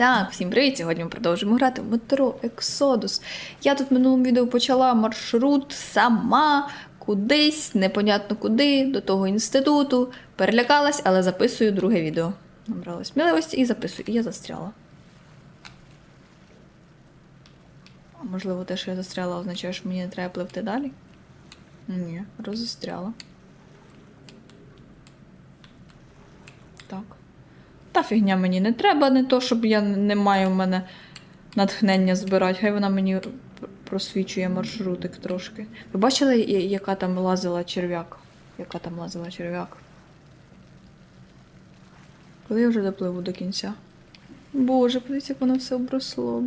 Так, всім привіт! Сьогодні ми продовжуємо грати в метро Ексодус. Я тут в минулому відео почала маршрут сама кудись, непонятно куди, до того інституту. Перелякалась, але записую друге відео. Набрала сміливості і записую. І я застряла. А можливо, те, що я застряла, означає, що мені не треба пливти далі? Ні, розостряла. Так. Та фігня мені не треба, не то, щоб я не маю в мене натхнення збирати. Хай вона мені просвічує маршрутик трошки. Ви бачили, яка там лазила черв'як? Яка там лазила черв'як? Коли я вже допливу до кінця? Боже, подивіться, як воно все обросло.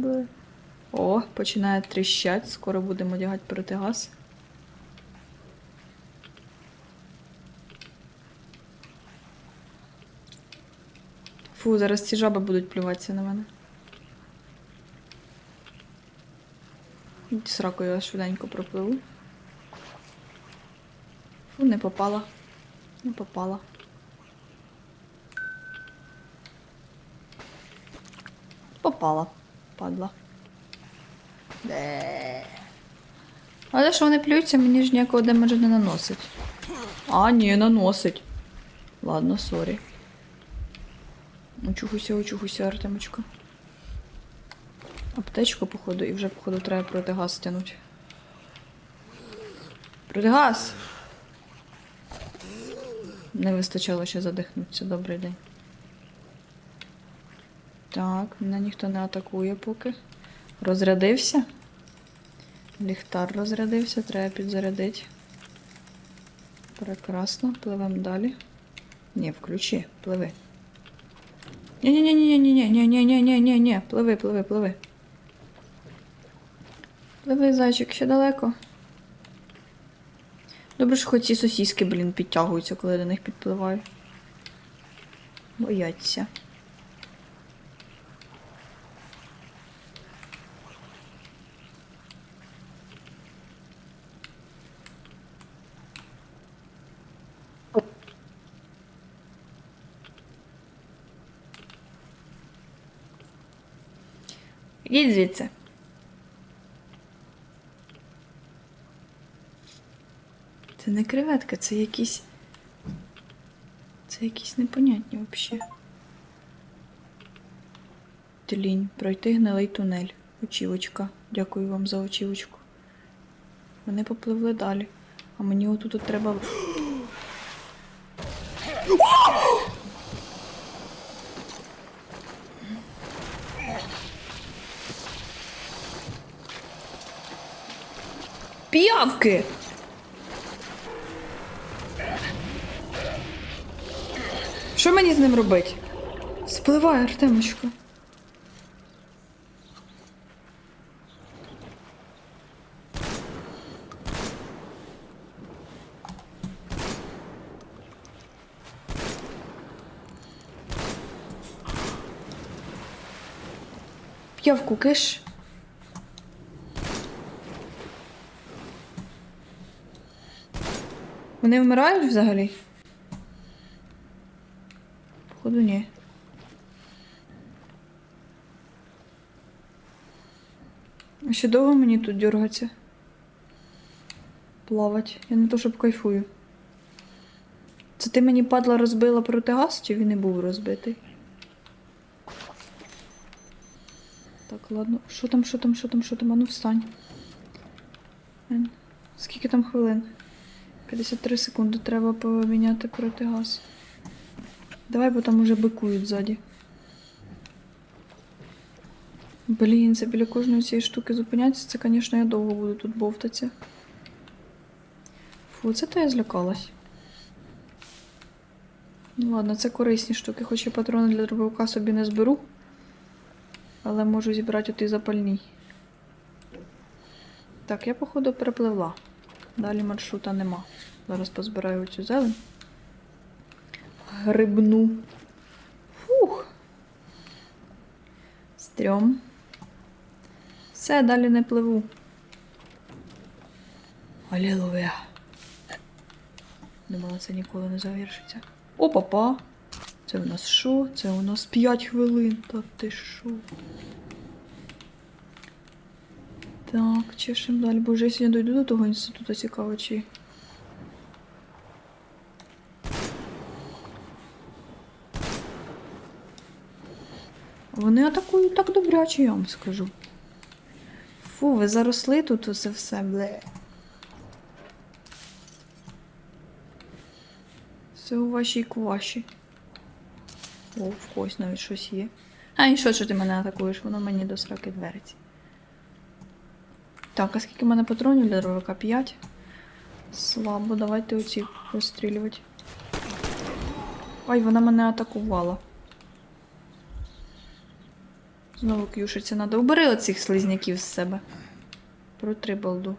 О, починає тріщать, скоро будемо одягати протигаз. Фу, зараз ці жаби будуть плюватися на мене. Сракою я швиденько пропливу. Фу, не попала. Не попала. Попала, падла. Де. Але що вони плюються, мені ж ніякого демеджа не наносить. А, ні, наносить. Ладно, сорі. Очухуйся, очухуйся, Артемочка. Аптечку, походу, і вже, походу, треба протигаз тянути. Протигаз! Не вистачало ще задихнутися. Добрий день. Так, мене ніхто не атакує поки. Розрядився. Ліхтар розрядився, треба підзарядити. Прекрасно, пливемо далі. Ні, включи, пливи. Ні-ні-ні-ні-ні-ні-ні-ні-ні-ні-ні. Пливи, пливи, пливи. Пливи, зайчик, ще далеко. Добре, що хоч ці сосіски, блін, підтягуються, коли до них підпливаю. Бояться. Їдь звідси. Це не креветка, це якісь. Це якісь непонятні взагалі. Тлінь. Пройти гнилий тунель. Очівочка. Дякую вам за очівочку. Вони попливли далі. А мені отут от треба. Піявки! Що мені з ним робити? Спливай, Артемочка. П'явку киш. Вони вмирають взагалі? Походу, ні. А ще довго мені тут дергатися? Плавать. Я не то, щоб кайфую. Це ти мені падла розбила протигаз, чи він не був розбитий? Так, ладно. Що там, що там, що там, що там? А ну встань. Скільки там хвилин? 53 секунди треба поміняти протигаз. Давай, бо там уже бикують ззаді. Блін, це біля кожної цієї штуки зупинятися. Це, звісно, я довго буду тут бовтатися. Фу, це то я злякалась. Ну ладно, це корисні штуки, хоч я патрони для дробовика собі не зберу. Але можу зібрати оті запальні. Так, я, походу, перепливла. Далі маршрута нема. Зараз позбираю цю зелень. Грибну. Фух. Стрьом. Все, далі не пливу. Алілуя. Думала, це ніколи не завершиться. О, папа. Це у нас що? Це у нас 5 хвилин. Та ти що? Так, чешем далі. Боже, я сьогодні дойду до того інституту, цікаво, чи. Вони атакують так добряче, я вам скажу. Фу, ви заросли тут усе все, бле. Все у вашій кваші. О, в когось навіть щось є. А і що, що ти мене атакуєш? Воно мені до сраки двереться. Так, а скільки в мене патронів для дровика? 5. Слабо, давайте оці розстрілювати. Ой, вона мене атакувала. Знову к'юшиться надо. Убери оцих слизняків з себе. Протри балду.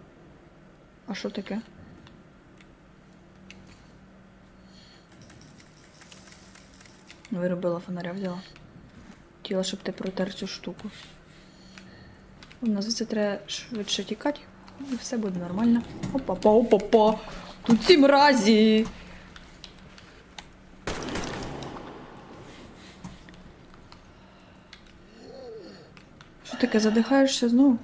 А що таке? Виробила фонаря, взяла. Хотіла, щоб ти протер цю штуку. У нас це треба швидше тікати, і все буде нормально. Опа-па, опа-па. Тут ці мразі. Що таке, задихаєшся знову?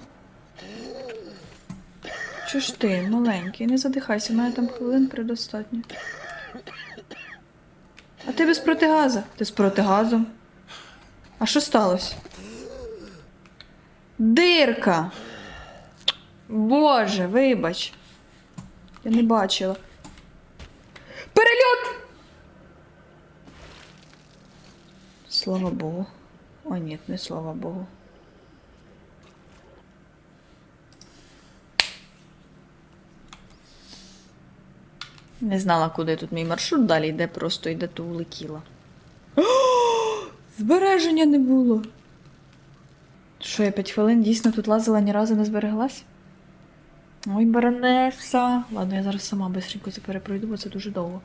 Що ж ти, маленький, не задихайся, у мене там хвилин предостатньо. А ти без протигаза? Ти з протигазом? А що сталося? Дирка. Боже, вибач. Я не бачила. Перельот! Слава Богу. О, ні, не слава Богу. Не знала, куди тут мій маршрут далі йде, просто йде то улетіла. Збереження не було. Що, я 5 хвилин дійсно тут лазила, ні разу не збереглась? Ой, баронеса. Ладно, я зараз сама бистренько це перепройду, бо це дуже довго.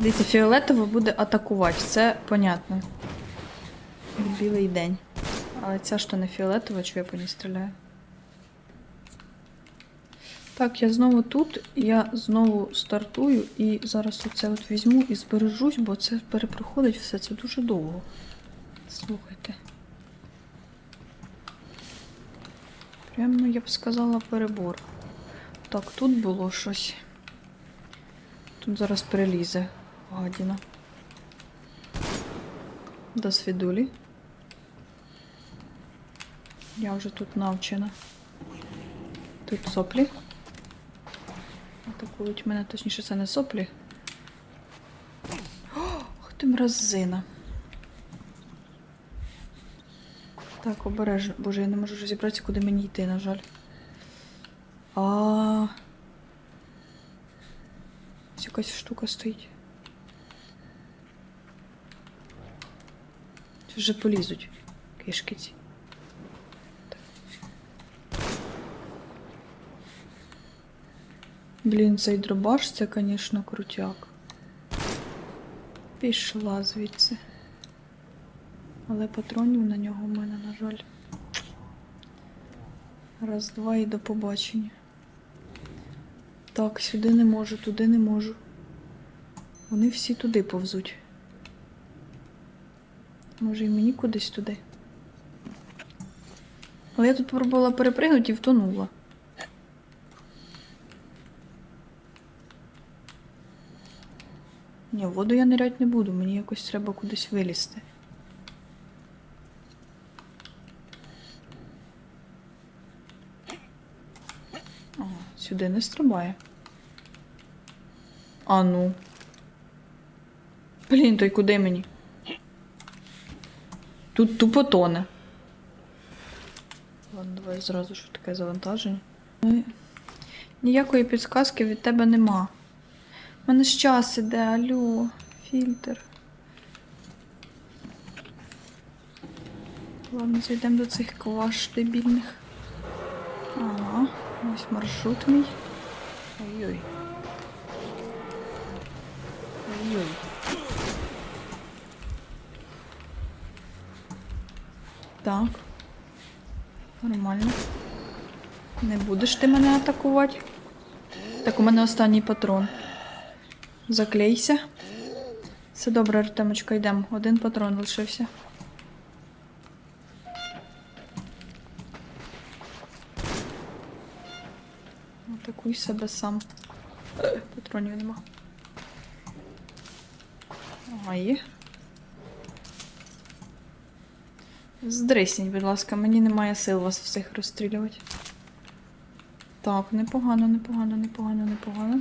Дивіться, фіолетово буде атакувати, це понятно. Білий день. Але ця то не фіолетова, чи я по ній стріляю. Так, я знову тут, я знову стартую і зараз оце от візьму і збережусь, бо це перепроходить все, це дуже довго. Слухайте. Прямо я б сказала перебор. Так, тут було щось. Тут зараз перелізе гадіна. До свідулі. Я вже тут навчена. Тут соплі. Атакують мене, точніше, це не соплі. Ох ти мразина. Так, обережно. Боже, я не можу розібратися, куди мені йти, на жаль. А. Ось якась штука стоїть. Чи вже полізуть кишки ці. Блін, цей дробаш, це, звісно, крутяк. Пішла звідси. Але патронів на нього в мене, на жаль. Раз, два і до побачення. Так, сюди не можу, туди не можу. Вони всі туди повзуть. Може і мені кудись туди. Але я тут пробувала перепригнути і втонула. Ні, воду я нирять не буду, мені якось треба кудись вилізти. Ага, сюди не стрибає. А ну. Блін, то й куди мені? Тут тупо тоне. Ладно, давай зразу ж таке завантаження. Ніякої підсказки від тебе нема. У мене ж час іде, алло, фільтр. Ладно, зайдемо до цих кваш дебільних. Ось маршрут мій. Ой-ой. Ой-ой. Так. Нормально. Не будеш ти мене атакувати? Так, у мене останній патрон. Заклейся. Це добре, Артемочка, йдемо. Один патрон лишився. Себе сам. Патронів нема. Ага, є. Здрисінь, будь ласка, мені немає сил вас всіх розстрілювати. Так, непогано, непогано, непогано, непогано.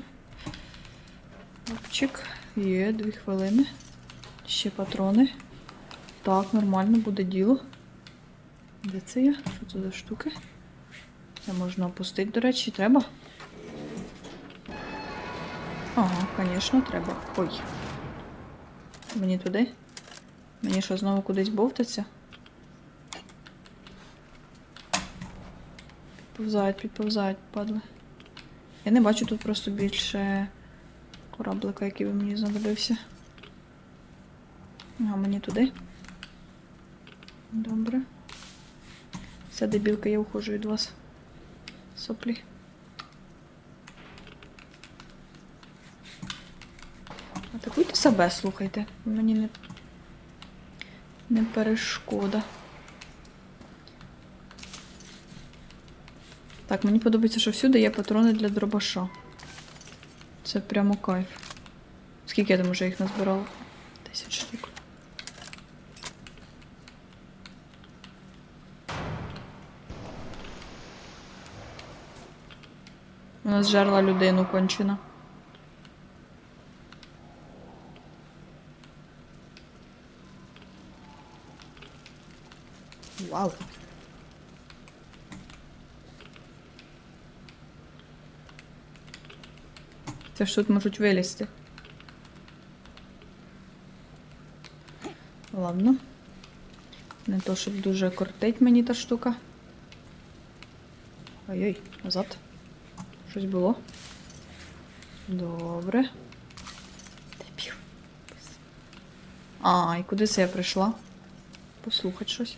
Опчик. Є, дві хвилини. Ще патрони. Так, нормально буде діло. Де це я? Що це за штуки? Це можна опустити, до речі, треба. Ага, звісно, треба. Ой. Мені туди? Мені що, знову кудись бовтаться? Підповзають, підповзають, падли. Я не бачу тут просто більше кораблика, який би мені знадобився. А мені туди. Добре. Все, дебілка, я ухожу від вас. Соплі. Атакуйте себе, слухайте. Мені не, не перешкода. Так, мені подобається, що всюди є патрони для дробаша. Це прямо кайф. Скільки я там вже їх назбирала? 10 штук. Вона зжерла людину кончена. Це ж тут можуть вилізти. Ладно. Не то, щоб дуже кортить мені та штука. Ой-ой, назад. Щось було. Добре. А, і куди це я прийшла? Послухати щось.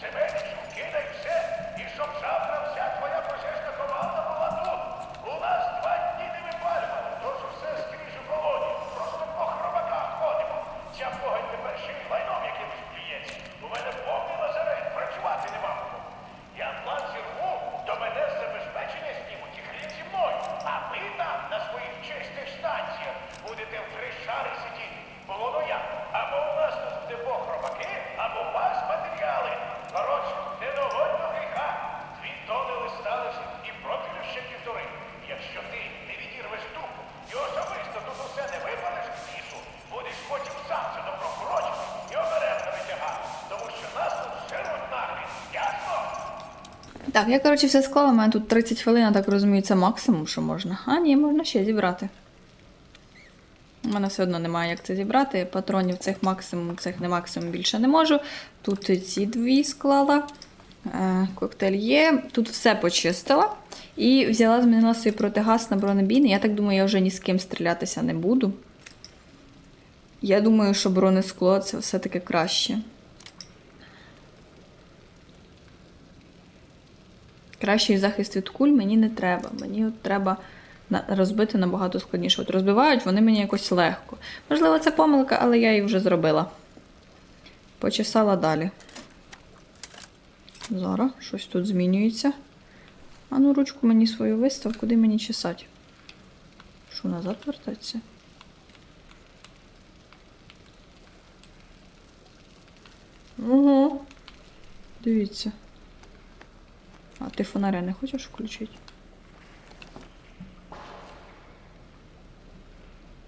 Семенчу, кидай все, і щоб завтра вся твоя пожежна команда була тут. У нас два дні не випалювали, тож усе скрізь у колоні. Просто по хробаках ходимо. Ця погонь тепер ще й лайном якимось плюється. У мене повний лазарет, працювати нема кому. Я план зірву, до мене з забезпечення знімуть і хрін зі мною. А ви там, на своїх чистих станціях, будете в три шари сидіти. Було ну як? Або у нас тут в депо хробаки, або у вас матеріали. Коротше, не доводь до гріха. Дві тони листа лежить і профілю ще півтори. Якщо ти не відірвеш духу і особисто тут усе не випалиш в лісу, будеш потім сам це добро прочити і обережно витягати. Тому що нас тут жируть нахрін. Ясно? Так, я, коротше, все склала. У мене тут 30 хвилин, я так розумію, це максимум, що можна. А, ні, можна ще зібрати. У мене все одно немає, як це зібрати. Патронів цих максимум, цих не максимум більше не можу. Тут ці дві склала. Е, коктейль є. Тут все почистила. І взяла, змінила свій протигаз на бронебійний. Я так думаю, я вже ні з ким стрілятися не буду. Я думаю, що бронескло це все-таки краще. Кращий захист від куль мені не треба. Мені от треба розбити набагато складніше. От розбивають вони мені якось легко. Можливо, це помилка, але я її вже зробила. Почесала далі. Зараз щось тут змінюється. А ну, ручку мені свою вистав, куди мені чесати? Що, назад вертатися? Ого. Дивіться. А ти фонаря не хочеш включити?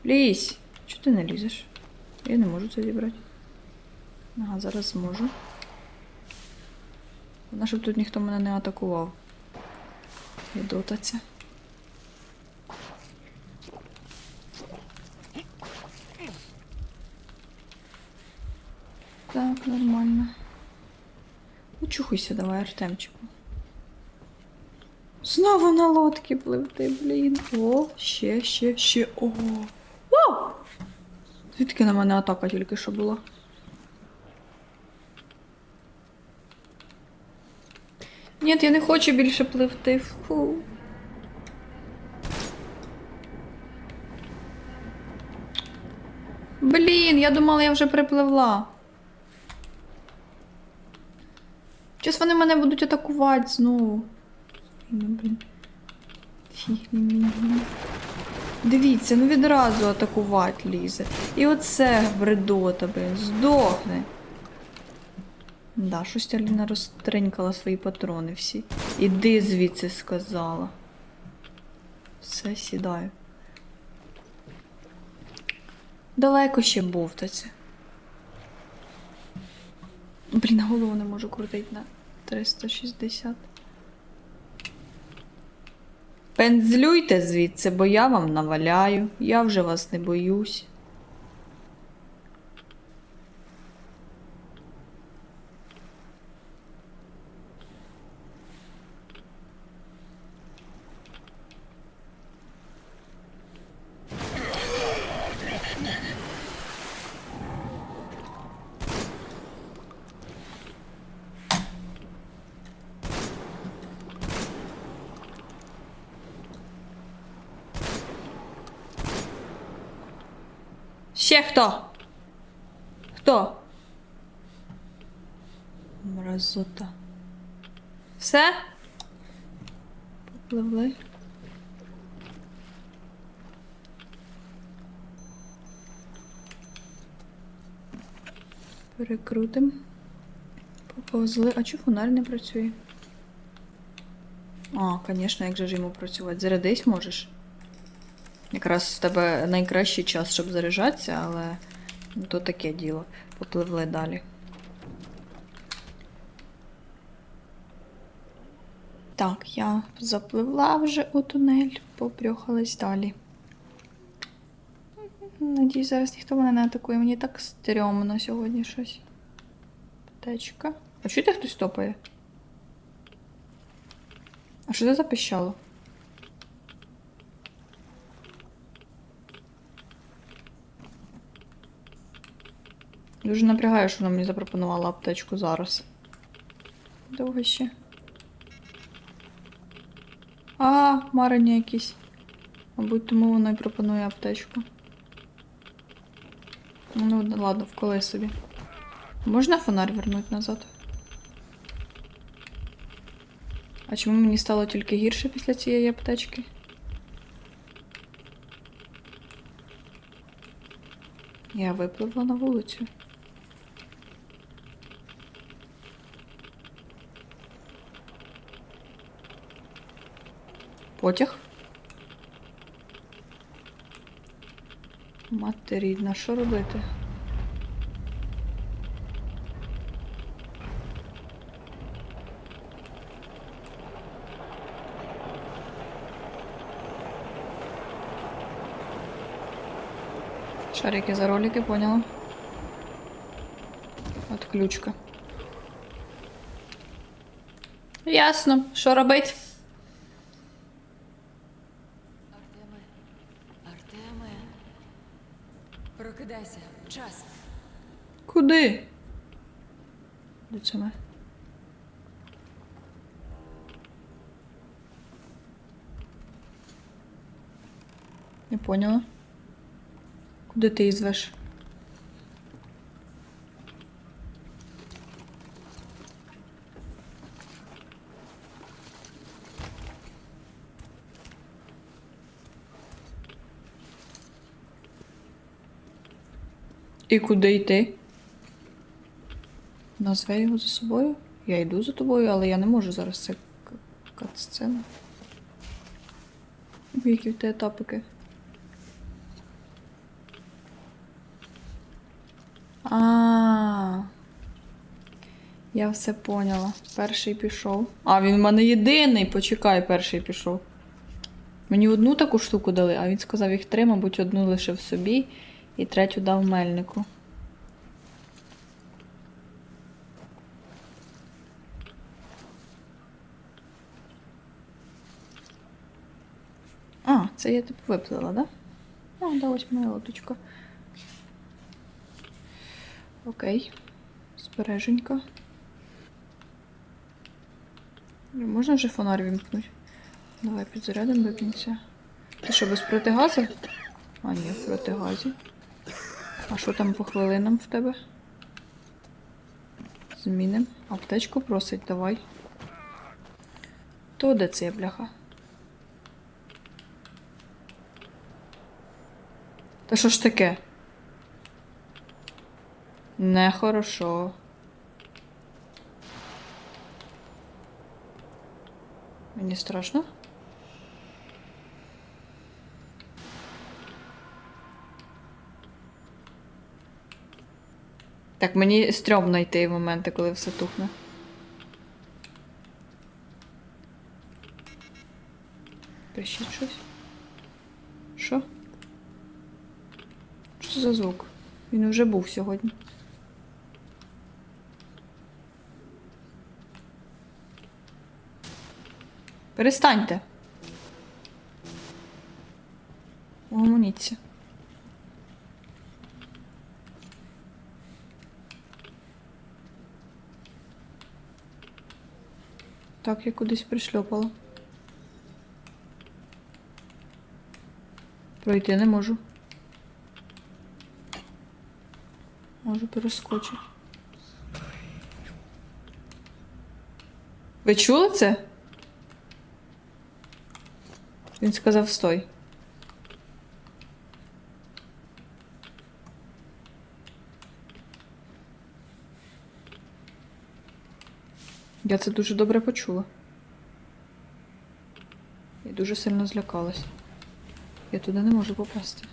Лізь! Чого ти не лізеш? Я не можу це зібрати. Ага, зараз зможу. Головне, щоб тут ніхто мене не атакував. Відота ця. Так, нормально. Чухайся, давай, Артемчику. Знову на лодці пливти, блін. О, ще, ще, ще. О. О! Звідки на мене атака тільки що була? Ні, я не хочу більше пливти. Фу. Блін, я думала, я вже припливла. Щось вони мене будуть атакувати знову. Ну, блін. Фіг не мені. Дивіться, ну відразу атакувати лізе. І оце бредота, блін, здохне. Да, щось Аліна розтринькала свої патрони всі. Іди звідси сказала. Все, сідаю. Далеко ще бовтаться. Блін, голову не можу крутити на 360. Пензлюйте звідси, бо я вам наваляю. Я вже вас не боюсь. Ще хто? Хто? Мразота. Все? Попливли. Перекрутим. Поповзли. А чого фонарь не працює? А, звісно, як же ж йому працювати? Зарядись можеш? Якраз в тебе найкращий час, щоб заряджатися, але ну, то таке діло. Попливли далі. Так, я запливла вже у тунель, попрьохалась далі. Надіюсь, зараз ніхто мене не атакує. Мені так стрьомно сьогодні щось. Птечка. А чуєте, хтось топає? А що це запищало? Дуже напрягає, що вона мені запропонувала аптечку зараз. Довго ще. А, марення якісь. Мабуть, тому вона і пропонує аптечку. Ну, ладно, вколи собі. Можна фонарь вернути назад? А чому мені стало тільки гірше після цієї аптечки? Я випливла на вулицю. Потяг. Мати рідна, що робити? Шарики за ролики, поняла? Отключка. Ясно, що робить? be. Lütfen. Не поняла. Куда ты извешь? И куда и ты? Назве його за собою? Я йду за тобою, але я не можу зараз це кат-сцена. Які в тебе тапики? А. Я все поняла. Перший пішов. А, він в мене єдиний. Почекай, перший пішов. Мені одну таку штуку дали, а він сказав їх три, мабуть, одну лишив собі і третю дав мельнику. А, це я типу виплила, да? А, да, ось моя лодочка. Окей. Збереженька. Можна вже фонарь вімкнути? Давай підзарядимо до кінця. Ти що, без протигазу? А, ні, в протигазі. А що там по хвилинам в тебе? Зміним. Аптечку просить, давай. То де це, бляха? Та що ж таке? Нехорошо. Мені страшно. Так, мені стрьомно йти в моменти, коли все тухне. Пишіть щось. Що? Що за звук? Він вже був сьогодні. Перестаньте. Угомоніться. Так, я кудись пришльопала. Пройти не можу. Можу перескочити. Ви чули це? Він сказав стой. Я це дуже добре почула. І дуже сильно злякалась. Я туди не можу попасти.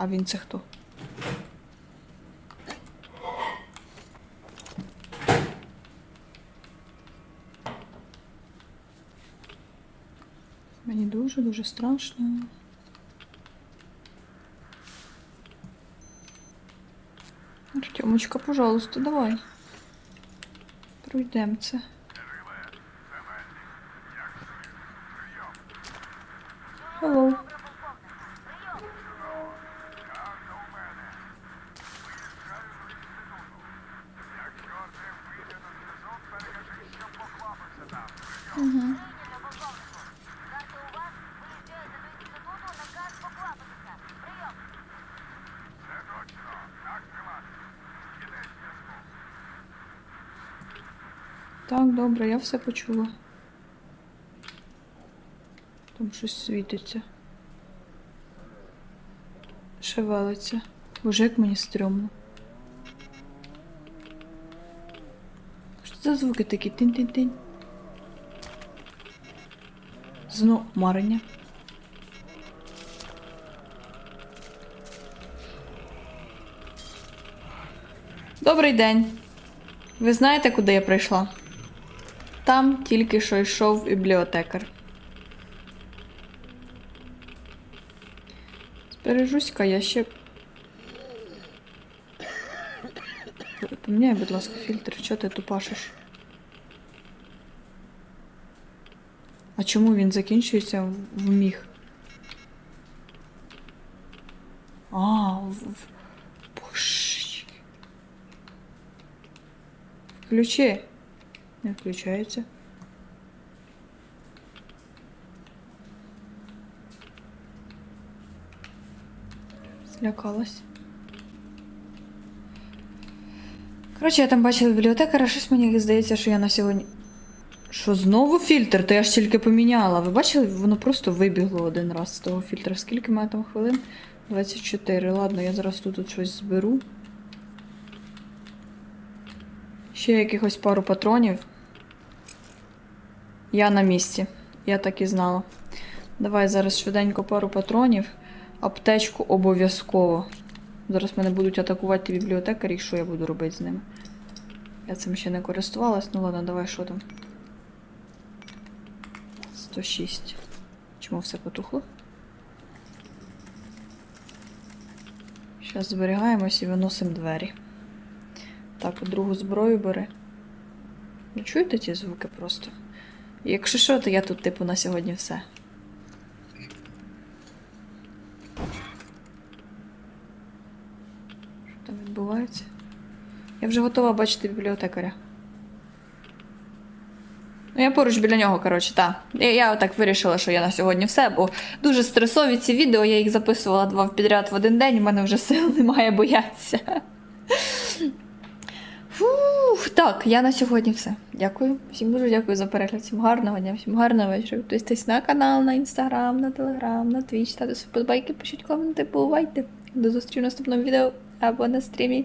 А він це хто? Мені дуже-дуже страшно. Артемочка, пожалуйста, давай. Пройдемо це. Так, добре, я все почула. Там щось світиться. Шевелиться. Боже, як мені стрьомно. Що за звуки такі? Тинь-тинь-тинь. Знов марення. Добрий день. Ви знаєте, куди я прийшла? Там тільки що йшов бібліотекар. Збережусь-ка я ще. Поміняй, будь ласка, фільтр, чого ти тупашиш? А чому він закінчується в- міг? А, в... Включи. Не включається. Злякалась. Коротше, я там бачила бібліотекаря, щось мені здається, що я на сьогодні. Що знову фільтр? То я ж тільки поміняла. Ви бачили, воно просто вибігло один раз з того фільтра. Скільки має там хвилин? 24. Ладно, я зараз тут, щось зберу. Ще якихось пару патронів. Я на місці. Я так і знала. Давай зараз швиденько пару патронів. Аптечку обов'язково. Зараз мене будуть атакувати бібліотекарі, що я буду робити з ними. Я цим ще не користувалась. Ну ладно, давай що там. 106. Чому все потухло? Зараз зберігаємось і виносимо двері. Так, другу зброю бери. Ви чуєте ці звуки просто? Якщо що, то я тут, типу, на сьогодні все. Що там відбувається? Я вже готова бачити бібліотекаря. Ну, я поруч біля нього, коротше, так. Я, я так вирішила, що я на сьогодні все, бо дуже стресові ці відео, я їх записувала два підряд в один день, у мене вже сил немає боятися. Фух, так, я на сьогодні все. Дякую. Всім дуже дякую за перегляд. Всім гарного дня, всім гарного вечора. Підписуйтесь на канал, на інстаграм, на телеграм, на твіч, ставте свої пишіть коменти, бувайте. До зустрічі в наступному відео або на стрімі.